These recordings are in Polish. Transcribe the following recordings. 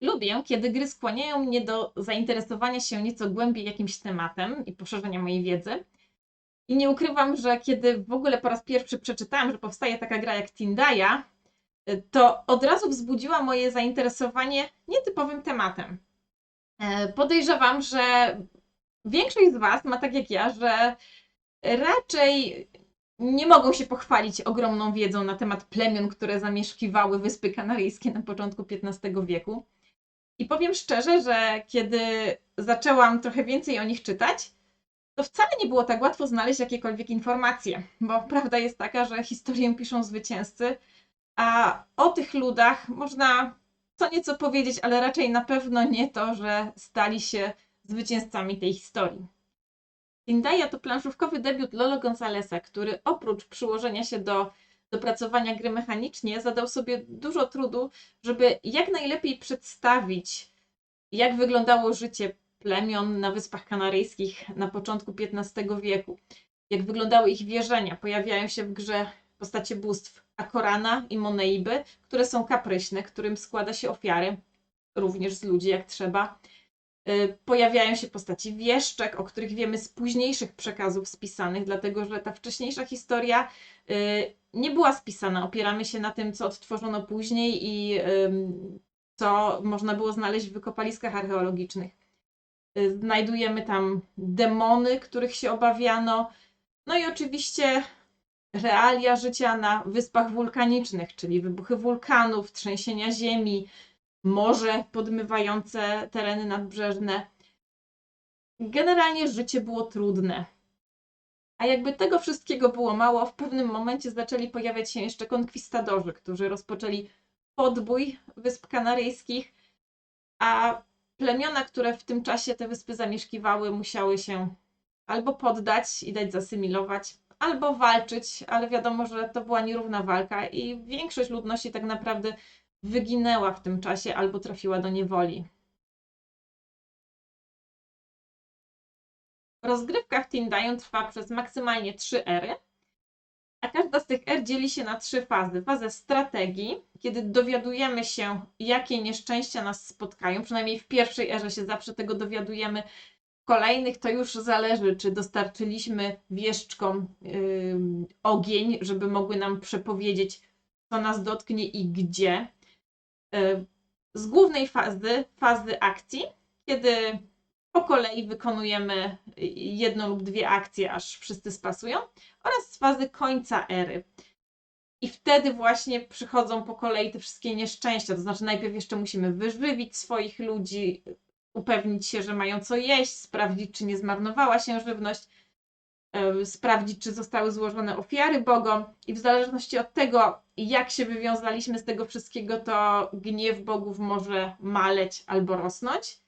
Lubię, kiedy gry skłaniają mnie do zainteresowania się nieco głębiej jakimś tematem i poszerzenia mojej wiedzy. I nie ukrywam, że kiedy w ogóle po raz pierwszy przeczytałam, że powstaje taka gra jak Tindaya, to od razu wzbudziła moje zainteresowanie nietypowym tematem. E, Podejrzewam, że większość z Was ma tak jak ja, że raczej nie mogą się pochwalić ogromną wiedzą na temat plemion, które zamieszkiwały Wyspy Kanaryjskie na początku XV wieku. I powiem szczerze, że kiedy zaczęłam trochę więcej o nich czytać, to wcale nie było tak łatwo znaleźć jakiekolwiek informacje, bo prawda jest taka, że historię piszą zwycięzcy, a o tych ludach można co nieco powiedzieć, ale raczej na pewno nie to, że stali się zwycięzcami tej historii. Tindaya to planszówkowy debiut Lolo Gonzalesa, który oprócz przyłożenia się do dopracowania gry mechanicznie, zadał sobie dużo trudu, żeby jak najlepiej przedstawić, jak wyglądało życie plemion na Wyspach Kanaryjskich na początku XV wieku, jak wyglądały ich wierzenia. Pojawiają się w grze postacie bóstw Akorana i Moneiby, które są kapryśne, którym składa się ofiary, również z ludzi jak trzeba. Y, Pojawiają się postaci wieszczek, o których wiemy z późniejszych przekazów spisanych, dlatego że ta wcześniejsza historia y, nie była spisana. Opieramy się na tym, co odtworzono później i co można było znaleźć w wykopaliskach archeologicznych. Y, Znajdujemy tam demony, których się obawiano. No i oczywiście realia życia na wyspach wulkanicznych, czyli wybuchy wulkanów, trzęsienia ziemi, morze podmywające tereny nadbrzeżne. Generalnie życie było trudne. A jakby tego wszystkiego było mało, w pewnym momencie zaczęli pojawiać się jeszcze konkwistadorzy, którzy rozpoczęli podbój Wysp Kanaryjskich, a plemiona, które w tym czasie te wyspy zamieszkiwały, musiały się albo poddać i dać zasymilować, albo walczyć, ale wiadomo, że to była nierówna walka i większość ludności tak naprawdę wyginęła w tym czasie albo trafiła do niewoli. Rozgrywka w Tindają trwa przez maksymalnie 3 ery, a każda z tych er dzieli się na trzy fazy. Fazę strategii, kiedy dowiadujemy się, jakie nieszczęścia nas spotkają. Przynajmniej w pierwszej erze się zawsze tego dowiadujemy. W kolejnych to już zależy, czy dostarczyliśmy wieszczkom yy, ogień, żeby mogły nam przepowiedzieć, co nas dotknie i gdzie. Yy, z głównej fazy, fazy akcji, kiedy po kolei wykonujemy jedną lub dwie akcje, aż wszyscy spasują, oraz z fazy końca ery. I wtedy właśnie przychodzą po kolei te wszystkie nieszczęścia. To znaczy, najpierw jeszcze musimy wyżywić swoich ludzi, upewnić się, że mają co jeść, sprawdzić, czy nie zmarnowała się żywność, sprawdzić, czy zostały złożone ofiary Bogom. I w zależności od tego, jak się wywiązaliśmy z tego wszystkiego, to gniew bogów może maleć albo rosnąć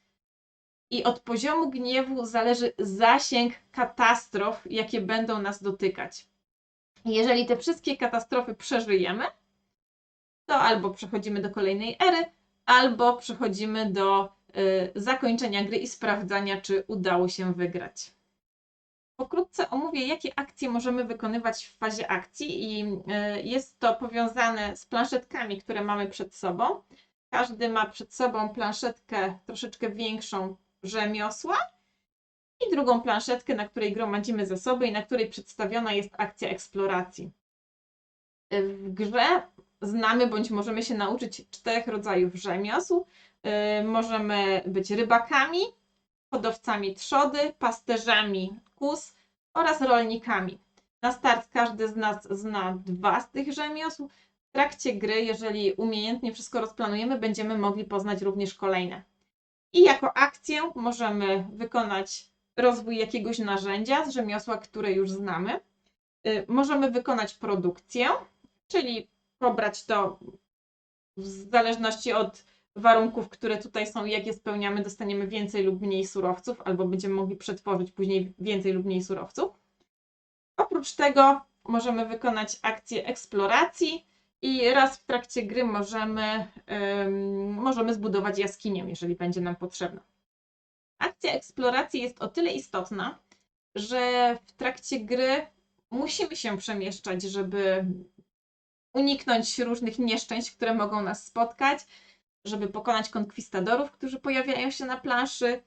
i od poziomu gniewu zależy zasięg katastrof, jakie będą nas dotykać. Jeżeli te wszystkie katastrofy przeżyjemy, to albo przechodzimy do kolejnej ery, albo przechodzimy do y, zakończenia gry i sprawdzania, czy udało się wygrać. Pokrótce omówię, jakie akcje możemy wykonywać w fazie akcji, i y, jest to powiązane z planszetkami, które mamy przed sobą. Każdy ma przed sobą planszetkę troszeczkę większą rzemiosła i drugą planszetkę, na której gromadzimy zasoby i na której przedstawiona jest akcja eksploracji. W grze znamy bądź możemy się nauczyć czterech rodzajów rzemiosł. Yy, Możemy być rybakami, hodowcami trzody, pasterzami kus oraz rolnikami. Na start każdy z nas zna dwa z tych rzemiosł. W trakcie gry, jeżeli umiejętnie wszystko rozplanujemy, będziemy mogli poznać również kolejne. I jako akcję możemy wykonać rozwój jakiegoś narzędzia z rzemiosła, które już znamy. Y, Możemy wykonać produkcję, czyli pobrać to w zależności od warunków, które tutaj są, jak je spełniamy, dostaniemy więcej lub mniej surowców, albo będziemy mogli przetworzyć później więcej lub mniej surowców. Oprócz tego możemy wykonać akcję eksploracji i raz w trakcie gry możemy, możemy zbudować jaskinię, jeżeli będzie nam potrzebna. Akcja eksploracji jest o tyle istotna, że w trakcie gry musimy się przemieszczać, żeby uniknąć różnych nieszczęść, które mogą nas spotkać. żeby pokonać konkwistadorów, którzy pojawiają się na planszy,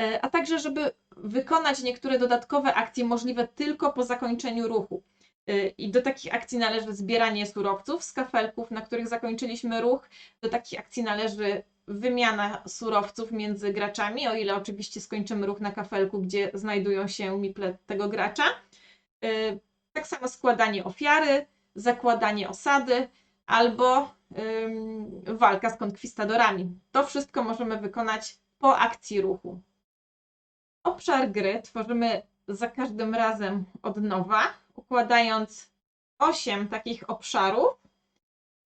e, a także żeby wykonać niektóre dodatkowe akcje możliwe tylko po zakończeniu ruchu. E, I do takich akcji należy zbieranie surowców z kafelków, na których zakończyliśmy ruch. Do takich akcji należy wymiana surowców między graczami, o ile oczywiście skończymy ruch na kafelku, gdzie znajdują się miple tego gracza. E, Tak samo składanie ofiary, zakładanie osady albo walka z konkwistadorami. To wszystko możemy wykonać po akcji ruchu. Obszar gry tworzymy za każdym razem od nowa, układając 8 takich obszarów.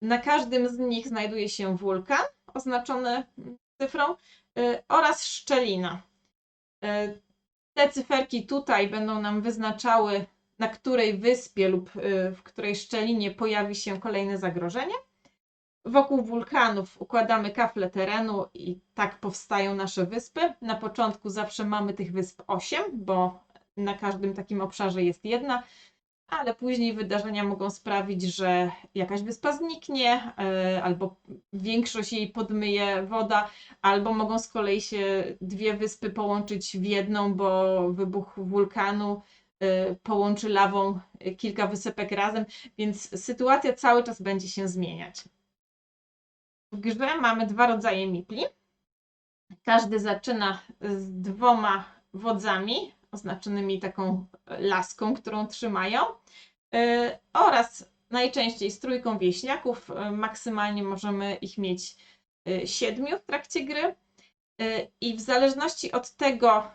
Na każdym z nich znajduje się wulkan oznaczony cyfrą y, oraz szczelina. Y, Te cyferki tutaj będą nam wyznaczały, na której wyspie lub y, w której szczelinie pojawi się kolejne zagrożenie. Wokół wulkanów układamy kafle terenu i tak powstają nasze wyspy. Na początku zawsze mamy tych wysp 8, bo na każdym takim obszarze jest jedna, ale później wydarzenia mogą sprawić, że jakaś wyspa zniknie, e, albo większość jej podmyje woda, albo mogą z kolei się dwie wyspy połączyć w jedną, bo wybuch wulkanu e, połączy lawą kilka wysepek razem, więc sytuacja cały czas będzie się zmieniać. W grze mamy dwa rodzaje mipli. Każdy zaczyna z dwoma wodzami, oznaczonymi taką laską, którą trzymają, yy, oraz najczęściej z trójką wieśniaków. Yy, Maksymalnie możemy ich mieć yy, siedmiu w trakcie gry. I w zależności od tego,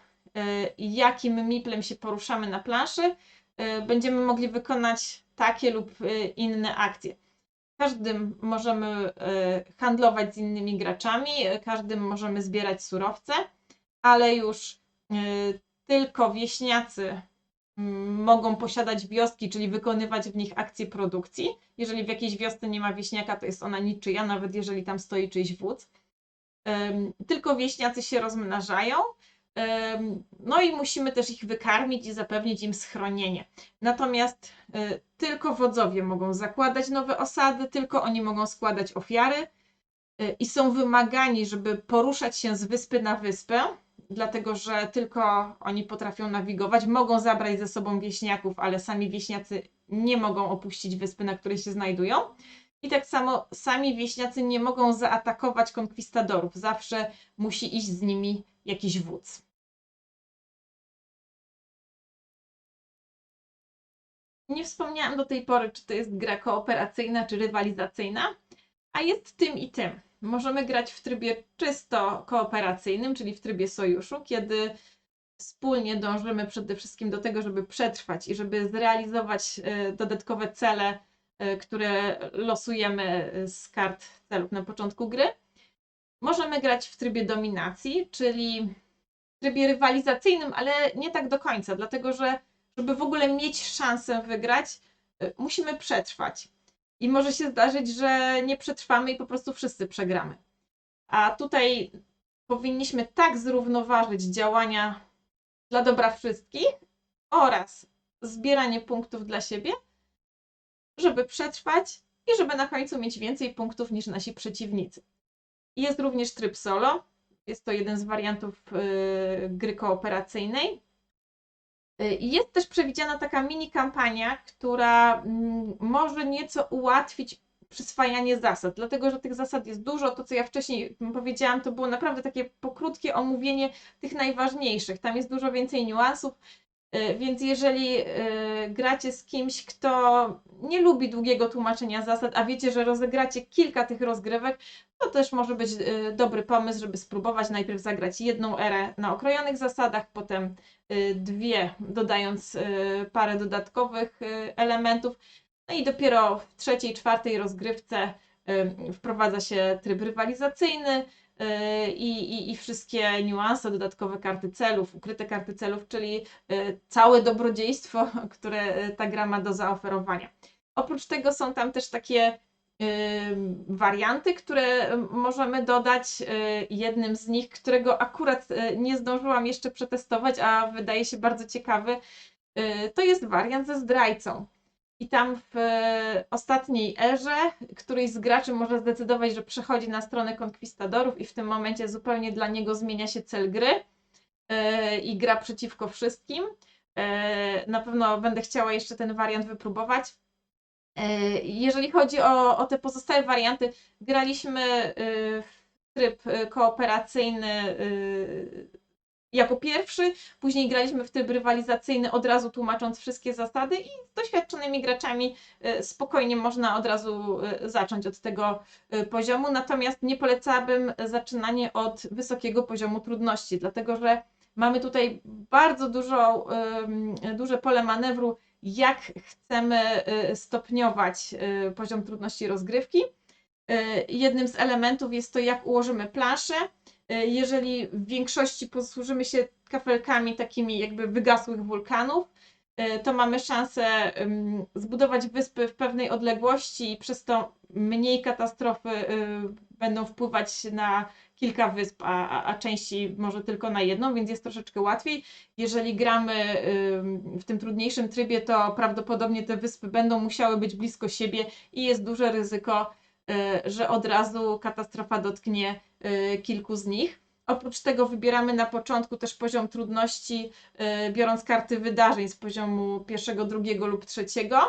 jakim miplem się poruszamy na planszy, będziemy mogli wykonać takie lub inne akcje każdym możemy handlować z innymi graczami, każdym możemy zbierać surowce, ale już tylko wieśniacy mm, mogą posiadać wioski, czyli wykonywać w nich akcje produkcji. Jeżeli w jakiejś wiosce nie ma wieśniaka, to jest ona niczyja, nawet jeżeli tam stoi czyjś wódz. Tylko wieśniacy się rozmnażają. No i musimy też ich wykarmić i zapewnić im schronienie. Natomiast y, tylko wodzowie mogą zakładać nowe osady, tylko oni mogą składać ofiary y, i są wymagani, żeby poruszać się z wyspy na wyspę, dlatego że tylko oni potrafią nawigować. Mogą zabrać ze sobą wieśniaków, ale sami wieśniacy nie mogą opuścić wyspy, na której się znajdują. I tak samo sami wieśniacy nie mogą zaatakować konkwistadorów. Zawsze musi iść z nimi jakiś wódz. Nie wspomniałam do tej pory, czy to jest gra kooperacyjna, czy rywalizacyjna, a jest tym i tym. Możemy grać w trybie czysto kooperacyjnym, czyli w trybie sojuszu, kiedy wspólnie dążymy przede wszystkim do tego, żeby przetrwać i żeby zrealizować e, dodatkowe cele, e, które losujemy z kart celów na początku gry. Możemy grać w trybie dominacji, czyli w trybie rywalizacyjnym, ale nie tak do końca, dlatego że żeby w ogóle mieć szansę wygrać, musimy przetrwać. I może się zdarzyć, że nie przetrwamy i po prostu wszyscy przegramy. A tutaj powinniśmy tak zrównoważyć działania dla dobra wszystkich oraz zbieranie punktów dla siebie, żeby przetrwać i żeby na końcu mieć więcej punktów niż nasi przeciwnicy. Jest również tryb solo. Jest to jeden z wariantów yy, gry kooperacyjnej. Y, Jest też przewidziana taka mini kampania, która mm, może nieco ułatwić przyswajanie zasad, dlatego że tych zasad jest dużo. To, co ja wcześniej powiedziałam, to było naprawdę takie pokrótkie omówienie tych najważniejszych. Tam jest dużo więcej niuansów, więc jeżeli y, gracie z kimś, kto nie lubi długiego tłumaczenia zasad, a wiecie, że rozegracie kilka tych rozgrywek, to też może być y, dobry pomysł, żeby spróbować najpierw zagrać jedną erę na okrojonych zasadach, potem dwie, dodając parę dodatkowych elementów. No i dopiero w trzeciej, czwartej rozgrywce wprowadza się tryb rywalizacyjny i, i, i wszystkie niuanse, dodatkowe karty celów, ukryte karty celów, czyli y, całe dobrodziejstwo, które y, ta gra ma do zaoferowania. Oprócz tego są tam też takie warianty, które możemy dodać. y, Jednym z nich, którego akurat y, nie zdążyłam jeszcze przetestować, a wydaje się bardzo ciekawy, y, to jest wariant ze zdrajcą. I tam w e, ostatniej erze któryś z graczy może zdecydować, że przechodzi na stronę konkwistadorów i w tym momencie zupełnie dla niego zmienia się cel gry e, i gra przeciwko wszystkim. E, Na pewno będę chciała jeszcze ten wariant wypróbować. Jeżeli chodzi o, o te pozostałe warianty, graliśmy w tryb kooperacyjny jako pierwszy, później graliśmy w tryb rywalizacyjny, od razu tłumacząc wszystkie zasady i z doświadczonymi graczami e, spokojnie można od razu e, zacząć od tego e, poziomu, natomiast nie polecałabym zaczynanie od wysokiego poziomu trudności, dlatego że mamy tutaj bardzo dużo, duże pole manewru, jak chcemy stopniować poziom trudności rozgrywki. Jednym z elementów jest to, jak ułożymy planszę. E, Jeżeli w większości posłużymy się kafelkami takimi jakby wygasłych wulkanów, e, to mamy szansę zbudować wyspy w pewnej odległości i przez to mniej katastrofy e, będą wpływać na kilka wysp, a, a, częściej może tylko na jedną, więc jest troszeczkę łatwiej. Jeżeli gramy w tym trudniejszym trybie, to prawdopodobnie te wyspy będą musiały być blisko siebie i jest duże ryzyko, że od razu katastrofa dotknie e, kilku z nich. Oprócz tego wybieramy na początku też poziom trudności, e, biorąc karty wydarzeń z poziomu pierwszego, drugiego lub trzeciego.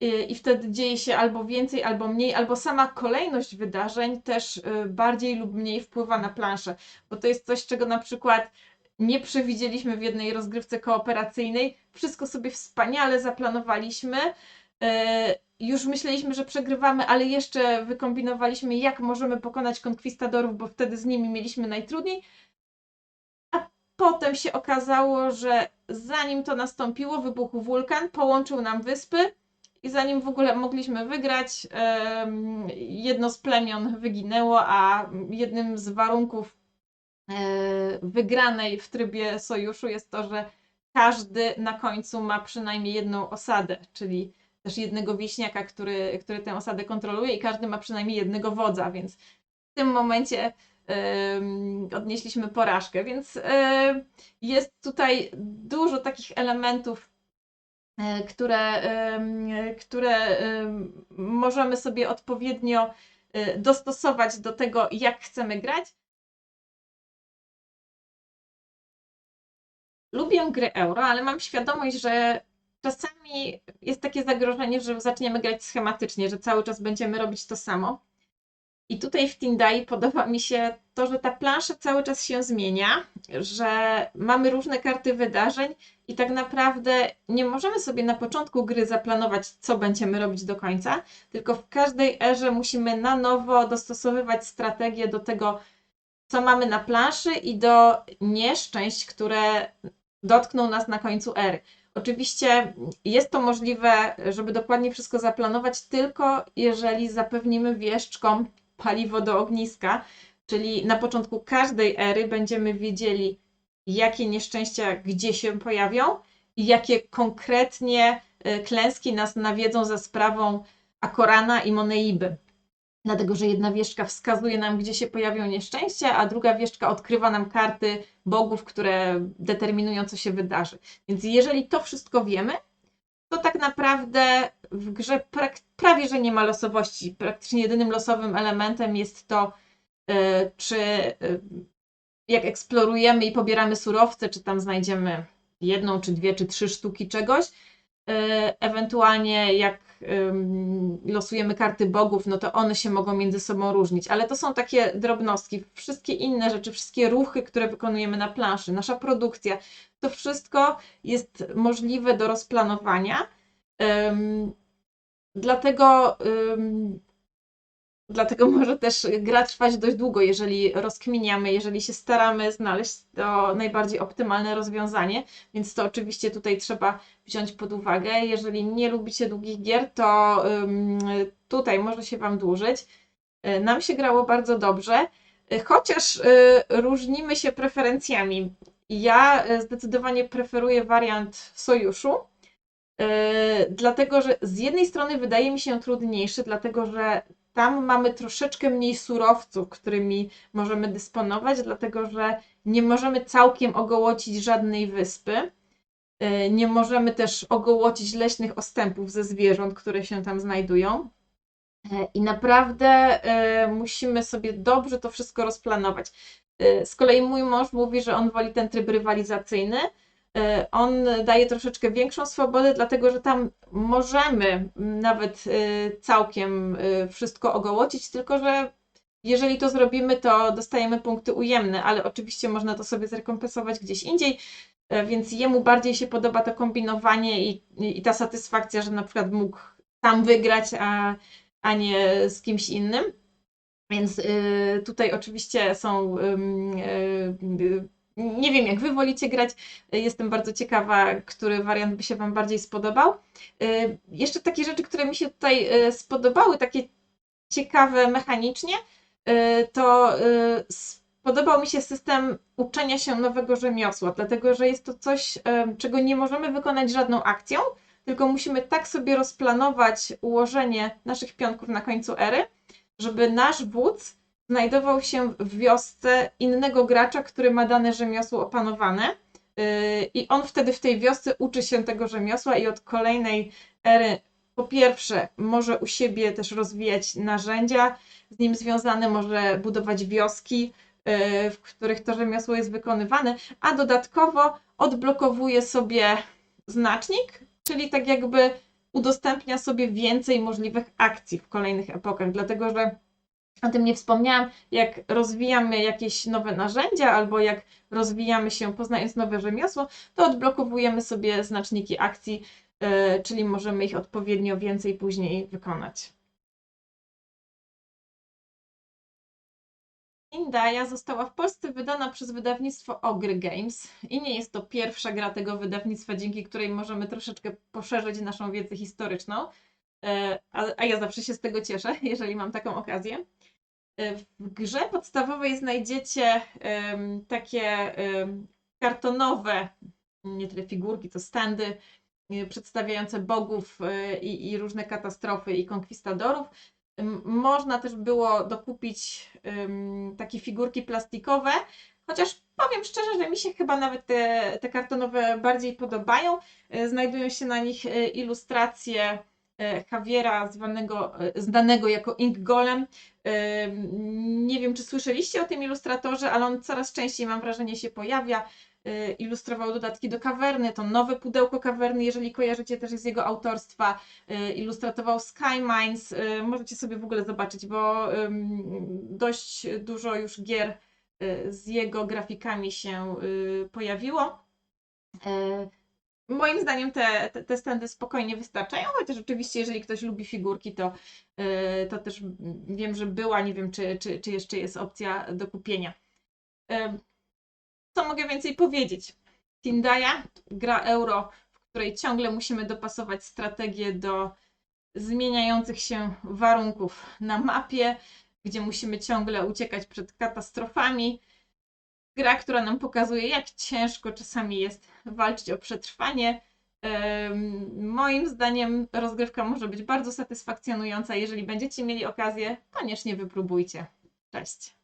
I- wtedy dzieje się albo więcej, albo mniej, albo sama kolejność wydarzeń też e, bardziej lub mniej wpływa na planszę, bo to jest coś, czego na przykład nie przewidzieliśmy w jednej rozgrywce kooperacyjnej. Wszystko sobie wspaniale zaplanowaliśmy. E, Już myśleliśmy, że przegrywamy, ale jeszcze wykombinowaliśmy, jak możemy pokonać konkwistadorów, bo wtedy z nimi mieliśmy najtrudniej. A potem się okazało, że zanim to nastąpiło, wybuchł wulkan, połączył nam wyspy. I zanim w ogóle mogliśmy wygrać, jedno z plemion wyginęło, a jednym z warunków e, wygranej w trybie sojuszu jest to, że każdy na końcu ma przynajmniej jedną osadę, czyli też jednego wieśniaka, który, który tę osadę kontroluje i każdy ma przynajmniej jednego wodza, więc w tym momencie em, odnieśliśmy porażkę. Więc e, jest tutaj dużo takich elementów, e, które, które em, możemy sobie odpowiednio e, dostosować do tego, jak chcemy grać. Lubię gry euro, ale mam świadomość, że czasami jest takie zagrożenie, że zaczniemy grać schematycznie, że cały czas będziemy robić to samo. I tutaj w Tindai podoba mi się to, że ta plansza cały czas się zmienia, że mamy różne karty wydarzeń i tak naprawdę nie możemy sobie na początku gry zaplanować, co będziemy robić do końca, tylko w każdej erze musimy na nowo dostosowywać strategię do tego, co mamy na planszy i do nieszczęść, które dotkną nas na końcu ery. Oczywiście jest to możliwe, żeby dokładnie wszystko zaplanować, tylko jeżeli zapewnimy wieszczkom paliwo do ogniska, czyli na początku każdej ery będziemy wiedzieli, jakie nieszczęścia gdzie się pojawią i jakie konkretnie y, klęski nas nawiedzą za sprawą Akorana i Moneiby. Dlatego, że jedna wieszczka wskazuje nam, gdzie się pojawią nieszczęścia, a druga wieszczka odkrywa nam karty bogów, które determinują, co się wydarzy. Więc jeżeli to wszystko wiemy, to tak naprawdę w grze prak- prawie że nie ma losowości. Praktycznie jedynym losowym elementem jest to, y, czy y, jak eksplorujemy i pobieramy surowce, czy tam znajdziemy jedną, czy dwie, czy trzy sztuki czegoś. Y, Ewentualnie jak losujemy karty bogów, no to one się mogą między sobą różnić, ale to są takie drobnostki. Wszystkie inne rzeczy, wszystkie ruchy, które wykonujemy na planszy, nasza produkcja, to wszystko jest możliwe do rozplanowania. Dlatego, dlatego może też gra trwać dość długo, jeżeli rozkminiamy, jeżeli się staramy znaleźć to najbardziej optymalne rozwiązanie, więc to oczywiście tutaj trzeba wziąć pod uwagę. Jeżeli nie lubicie długich gier, to tutaj może się Wam dłużyć. Y, Nam się grało bardzo dobrze, y, chociaż y, różnimy się preferencjami. Ja zdecydowanie preferuję wariant sojuszu. Dlatego, że z jednej strony wydaje mi się trudniejszy, dlatego że tam mamy troszeczkę mniej surowców, którymi możemy dysponować, dlatego że nie możemy całkiem ogołocić żadnej wyspy. E, Nie możemy też ogołocić leśnych ostępów ze zwierząt, które się tam znajdują. E, I naprawdę e, musimy sobie dobrze to wszystko rozplanować. Z kolei mój mąż mówi, że on woli ten tryb rywalizacyjny. E, On daje troszeczkę większą swobodę, dlatego że tam możemy nawet e, całkiem e, wszystko ogołocić, tylko że jeżeli to zrobimy, to dostajemy punkty ujemne, ale oczywiście można to sobie zrekompensować gdzieś indziej, więc jemu bardziej się podoba to kombinowanie i, i, ta satysfakcja, że na przykład mógł tam wygrać, a, a nie z kimś innym. Więc tutaj oczywiście są. Nie wiem, jak wy wolicie grać. Y, Jestem bardzo ciekawa, który wariant by się wam bardziej spodobał. Y, Jeszcze takie rzeczy, które mi się tutaj y, spodobały, takie ciekawe mechanicznie, to spodobał mi się system uczenia się nowego rzemiosła, dlatego że jest to coś, czego nie możemy wykonać żadną akcją, tylko musimy tak sobie rozplanować ułożenie naszych pionków na końcu ery, żeby nasz wódz znajdował się w wiosce innego gracza, który ma dane rzemiosło opanowane. Yy, I on wtedy w tej wiosce uczy się tego rzemiosła i od kolejnej ery po pierwsze może u siebie też rozwijać narzędzia z nim związane, może budować wioski, yy, w których to rzemiosło jest wykonywane, a dodatkowo odblokowuje sobie znacznik, czyli tak jakby udostępnia sobie więcej możliwych akcji w kolejnych epokach, dlatego że o tym nie wspomniałam, jak rozwijamy jakieś nowe narzędzia albo jak rozwijamy się poznając nowe rzemiosło, to odblokowujemy sobie znaczniki akcji, yy, czyli możemy ich odpowiednio więcej później wykonać. Indaja została w Polsce wydana przez wydawnictwo Ogry Games i nie jest to pierwsza gra tego wydawnictwa, dzięki której możemy troszeczkę poszerzyć naszą wiedzę historyczną, E, a ja zawsze się z tego cieszę, jeżeli mam taką okazję. W grze podstawowej znajdziecie takie kartonowe, nie tyle figurki, to standy e, przedstawiające bogów e, i, i różne katastrofy i konkwistadorów. Można też było dokupić takie figurki plastikowe, chociaż powiem szczerze, że mi się chyba nawet te, te kartonowe bardziej podobają. E, Znajdują się na nich ilustracje Javiera, zwanego, e, znanego jako Ink Golem. E, Nie wiem, czy słyszeliście o tym ilustratorze, ale on coraz częściej, mam wrażenie, się pojawia. E, Ilustrował dodatki do kawerny, to nowe pudełko kawerny, jeżeli kojarzycie, też jest jego autorstwa. E, Ilustrował Sky Mines. E, Możecie sobie w ogóle zobaczyć, bo dość dużo już gier e, z jego grafikami się e, pojawiło. Moim zdaniem te, te, te standy spokojnie wystarczają, chociaż oczywiście, jeżeli ktoś lubi figurki, to, yy, to też wiem, że była, nie wiem, czy, czy, czy jeszcze jest opcja do kupienia. Ym, Co mogę więcej powiedzieć? Tindaya, gra euro, w której ciągle musimy dopasować strategię do zmieniających się warunków na mapie, gdzie musimy ciągle uciekać przed katastrofami. Gra, która nam pokazuje, jak ciężko czasami jest walczyć o przetrwanie. Moim zdaniem rozgrywka może być bardzo satysfakcjonująca. Jeżeli będziecie mieli okazję, koniecznie wypróbujcie. Cześć.